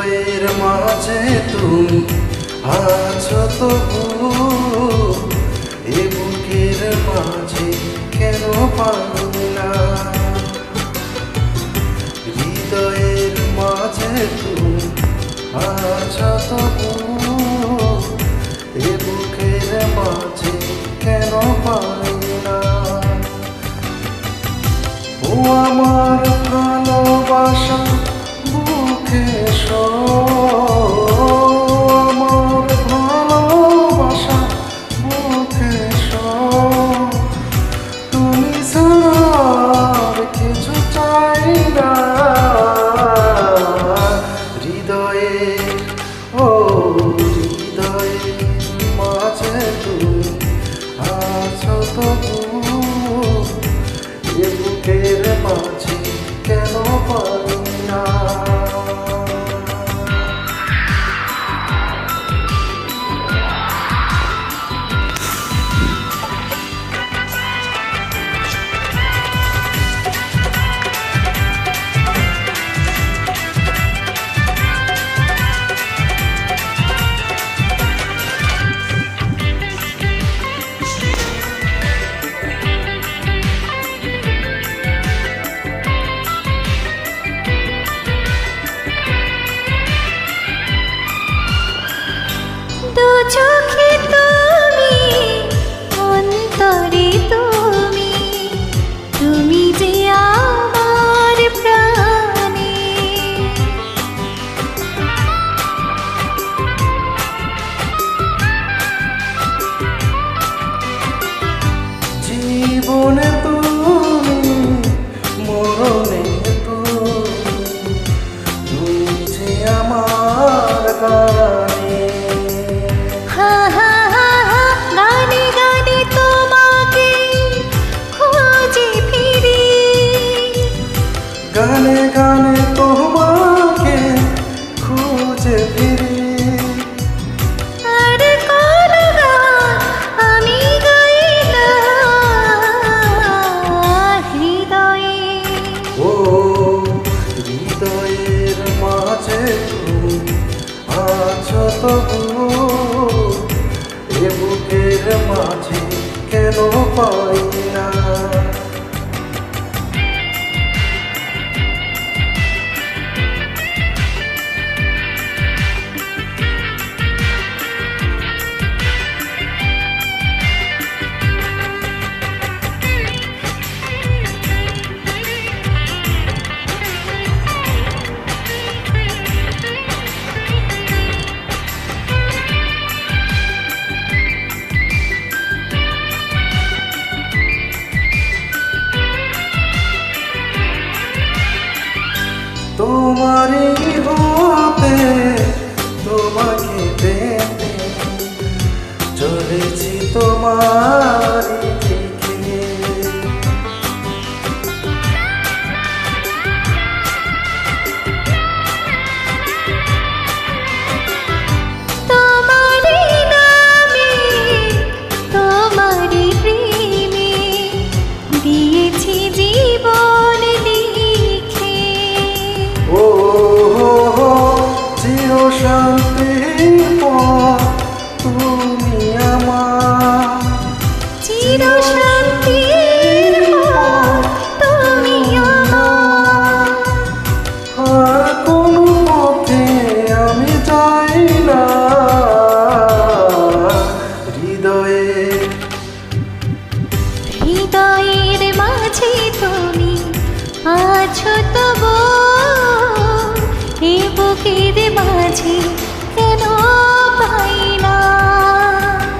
হৃদয়ের মাঝে তুমি আছো তবু, এ বুকের মাঝে কেন পারো না? হৃদয়ের মাঝে তুমি আছো তবু, এ বুকের মাঝে কেন পারো না? ও আমার ভালোবাসা no গানে গানে তোমাকে খুঁজে ফিরি। হৃদয়ের মাঝে তুমি আছো তবু এ বুকের মাঝে কেন পাই না? আছো তবু এ কেন পাই না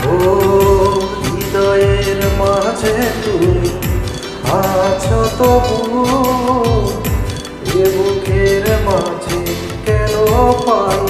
ও হৃদয়ের মাঝে তুমি আছো তবু, এ বুকের মাঝে কেন পাই